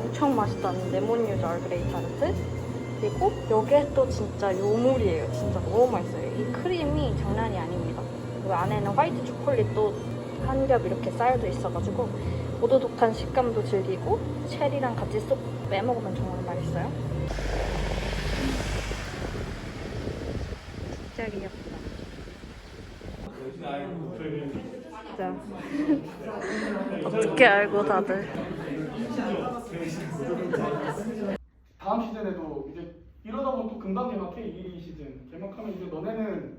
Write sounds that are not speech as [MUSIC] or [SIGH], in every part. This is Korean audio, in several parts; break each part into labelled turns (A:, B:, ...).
A: 엄청 맛있다는 레몬 유자 얼그레이 타르트. 그리고 요게 또 진짜 요물이에요. 진짜 너무 맛있어요. 이 크림이 장난이 아닙니다. 그리고 안에는 화이트 초콜릿도 한 겹 이렇게 쌓여져 있어가지고 오도독한 식감도 즐기고 체리랑 같이 쏙 빼먹으면 정말 맛있어요. 진짜 귀엽다. 진짜. 어떻게 알고 다들?
B: 다음 시즌에도 이제 이러다 보면 또 금방 개막해 이 시즌. 개막하면 이제 너네는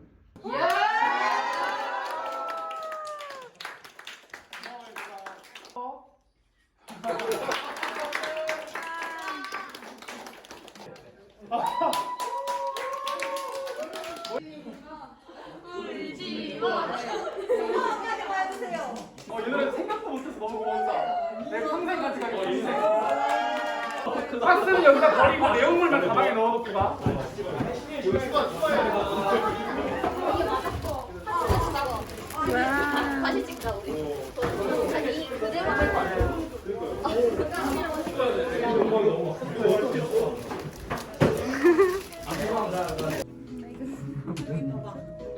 B: 어 얘들아 생각도 못해서 너무 고맙다 내 평생 같이 가게 평생 박스는 여기다 버리고 내용물만 가방에 넣어놓고 가
C: 다시 찍자 우리. 아니 이 그대로 할 거야.
B: 브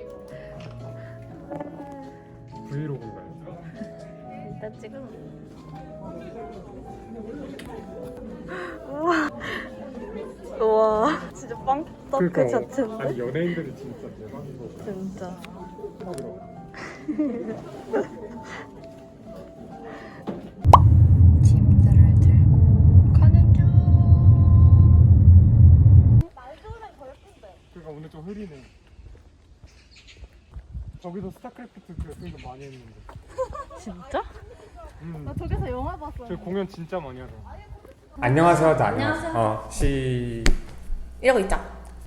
A: 지금? 우와. 우와. 진짜 빵 떡 그 자체인데?
B: 아니 연예인들이 진짜 대박인 거
A: 진짜. [LAUGHS] 짐들을 들고 가는 중.
B: 그러니까 오늘 좀 흐리네. 저기서 스타크래프트 그 연습 많이 했는데.
A: 진짜?
B: 음.
C: 나 저기서 영화 봤어.
B: 저희 공연 진짜 많이 하더라고 안녕하세요 하자 안녕하세요 어, 시...
D: 이러고 있자.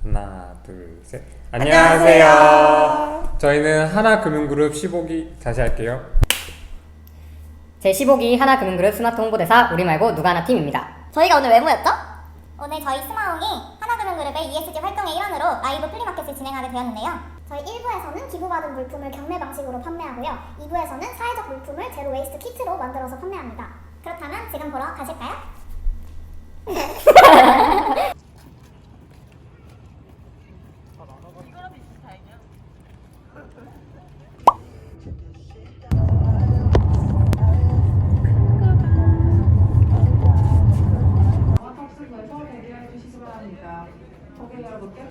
B: 하나 둘셋 안녕하세요 저희는 하나금융그룹 15기 다시 할게요
D: 제15기 하나금융그룹 스마트 홍보대사 우리 말고 누가 하나 팀입니다.
E: 저희가 오늘 왜 모였죠? 오늘 저희 스마홍이 하나금융그룹의 ESG 활동의 일환으로 라이브 플리마켓을 진행하게 되었는데요. 저희 1부에서는 기부받은 물품을 경매 방식으로 판매하고요. 2부에서는 사회적 물품을 제로 웨이스트 키트로 만들어서 판매합니다. 그렇다면 지금 보러 가실까요?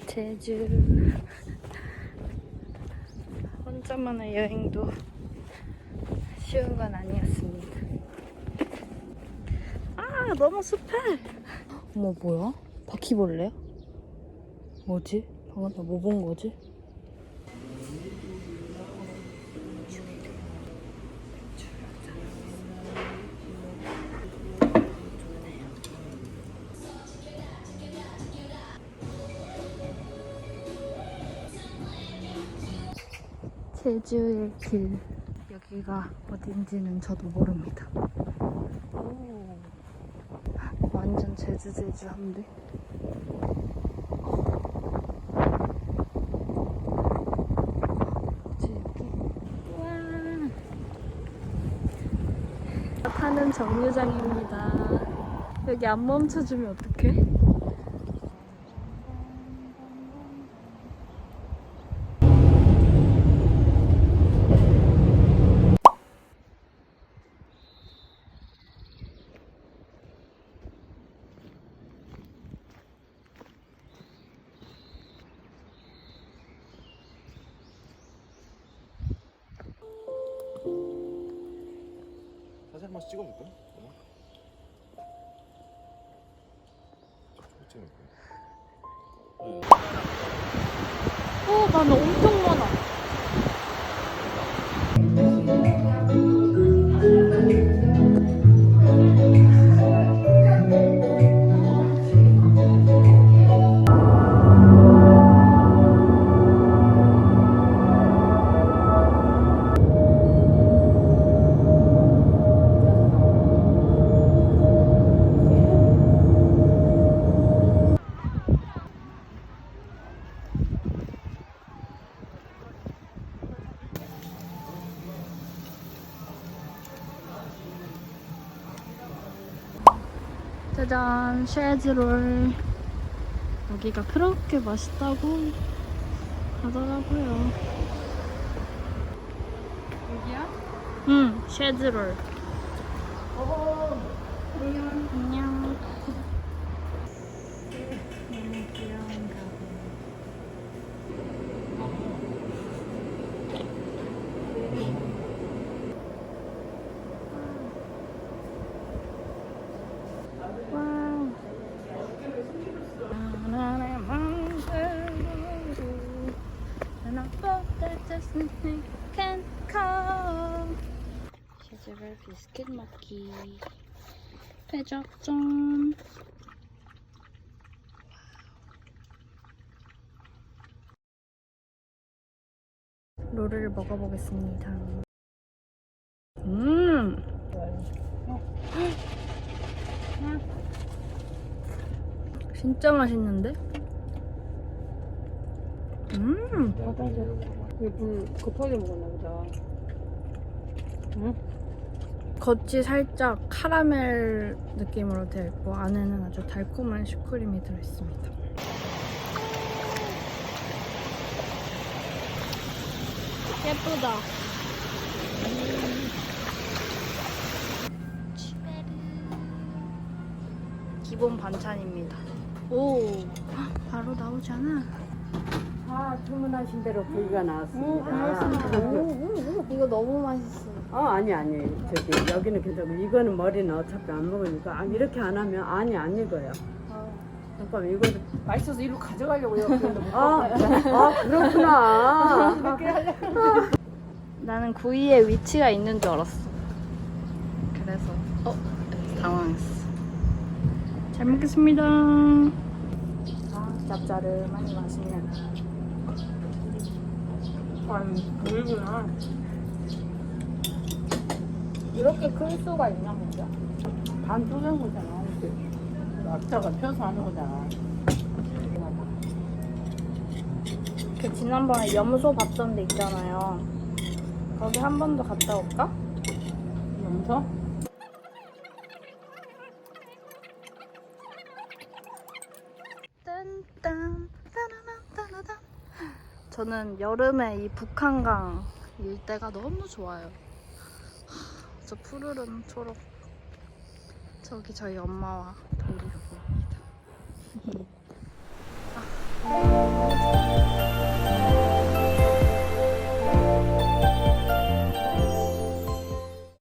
A: 제주 혼자만의 여행도 쉬운 건 아니었습니다. 아 너무 습해. 어머 뭐야? 바퀴벌레야? 뭐지? 방금 나 뭐 본 거지? 제주의 길. 여기가 어딘지는 저도 모릅니다. 오, 완전 제주 제주 한데? 뭐지 여기? 우와. 타는 정류장입니다. 여기 안 멈춰주면 어떡해?
F: 찍어볼까?
A: 어, 나는 엄 짜잔 쉐즈롤. 여기가 그렇게 맛있다고? 하더라고요. 여기야? 응 쉐즈롤. 안녕 안녕 너무 귀여운 가구 와우. 나를 만들고 스니큰 컵 시즈럴 비스킷 먹기. 대작전. 롤을 먹어보겠습니다. 음. 진짜 맛있는데? 음.
G: 물 급하게 먹었나 보다.
A: 겉이 살짝 카라멜 느낌으로 되어 있고 안에는 아주 달콤한 슈크림이 들어있습니다. 예쁘다. 기본 반찬입니다. 오, 바로 나오잖아.
G: 아, 주문하신 대로 부위가 나왔습니다.
A: 이거 너무 맛있어.
G: 어, 아니, 아니. 저기, 여기는 괜찮고, 이거는 머리는 어차피 안 먹으니까, 아, 이렇게 안 하면, 아니, 안 익어요. 잠깐만, 이거를.
C: 맛있어서 이리로 가져가려고요.
G: 아, 아, 그렇구나. [LAUGHS]
A: 나는 구이에 위치가 있는 줄 알았어. 그래서 어 당황했어. 잘 먹겠습니다. 아 짭짜름하니 맛있네.
C: 아니, 보이구나.
A: 이렇게 클 수가 있나 보자.
C: 반 쪼갠 거잖아. 낙타가 펴서 하는 거잖아.
A: 그 지난번에 염소 봤던 데 있잖아요. 거기 한 번 더 갔다 올까?
C: 염소?
A: 저는 여름에 이 북한강 일대가 너무 좋아요. 하, 저 푸르른 초록. 저기 저희 엄마와 동기가 보입니다. [LAUGHS] 아.